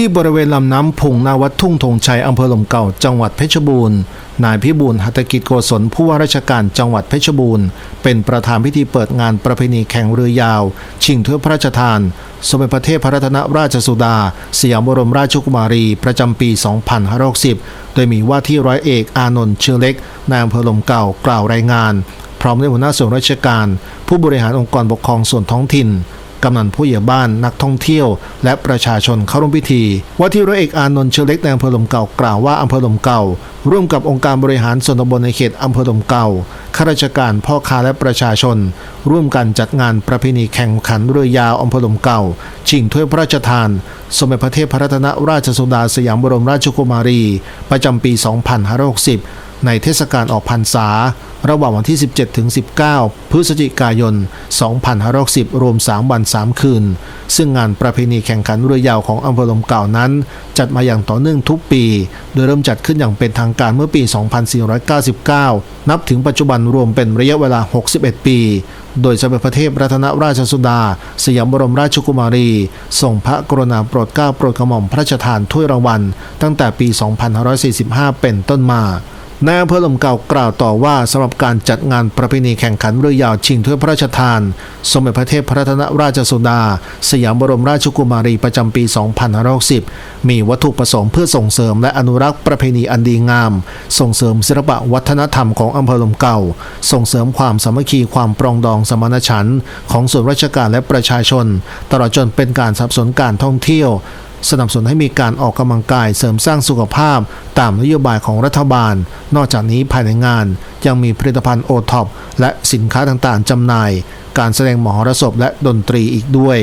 ที่บริเวณลำน้ำพุงนาวัดทุ่งธงชัยอำเภอหลมเก่าจังหวัดเพชรบูรณ์นายพิบูลหัตกิจโกศลผู้ว่าราชการจังหวัดเพชรบูรณ์ เป็นประธานพิธีเปิดงานประเพณีแข่งเรือยาว ชิงถ้วยพระราชทาน สมเด็จพระเทพพระรัตนราชสุดา สยามบรมราชกุมารี ประจำปี 2560 โดยมีว่าที่ร้อยเอกอานนท์เชื้อเล็กนายอำเภอหลมเก่ากล่าวรายงาน พร้อมด้วยหัวหน้าส่วนราชการ ผู้บริหารองค์กรปกครองส่วนท้องถิ่น กำนันผู้ใหญ่บ้านนักท่องเที่ยว และประชาชนเข้าร่วมพิธี ว่าที่ร้อยเอกอานนท์เชือเล็กในอำเภอลมเก่ากล่าวว่าอำเภอลมเก่า ร่วมกับองค์การบริหารส่วนตำบลในเขตอำเภอลมเก่าข้าราชการพ่อค้าและประชาชน ร่วมกันจัดงานประเพณีแข่งขันเรือยาวอำเภอลมเก่า ชิงถ้วยพระราชทาน สมเด็จพระเทพรรัตนราชสุดาสยามบรมราชกุมารี ประจำปี 2560 ในเทศกาลออกพรรษา ระหว่างวันที่ 17 ถึง 19 พฤศจิกายน 2560 รวม 3 วัน 3 คืน ซึ่งงานประเพณีแข่งขันเรือยาวของอำเภอลมเก่านั้น จัดมาอย่างต่อเนื่องทุกปี โดยเริ่มจัดขึ้นอย่างเป็นทางการเมื่อปี 2499 นับถึงปัจจุบันรวมเป็นระยะเวลา 61 ปี โดยสมเด็จพระเทพรัตนราชสุดา สยามบรมราชกุมารีทรงพระกรุณาโปรดเกล้าโปรดกระหม่อมพระราชทานถ้วยรางวัลตั้งแต่ปี 2545 เป็นต้นมา นายอำเภอลมเก่ากล่าวต่อว่าสำหรับการจัดงานประเพณีแข่งขันเรือยาวชิงถ้วยพระราชทาน สมเด็จพระเทพพระรัตนราชสุดา สยามบรมราชกุมารีประจำปี 2560 มีวัตถุประสงค์เพื่อส่งเสริมและอนุรักษ์ประเพณีอันดีงาม ส่งเสริมศิลปะวัฒนธรรมของอำเภอลมเก่า ส่งเสริมความสามัคคีความปรองดองสมานฉันท์ของส่วนราชการและประชาชน ตลอดจนเป็นการสนับสนุนการท่องเที่ยว สนับสนุนให้มีการออกกำลังกายเสริมสร้างสุขภาพตามนโยบายของรัฐบาล นอกจากนี้ภายในงาน ยังมีผลิตภัณฑ์โอท็อปและสินค้าต่างๆจำหน่าย การแสดงมหรสพและดนตรีอีกด้วย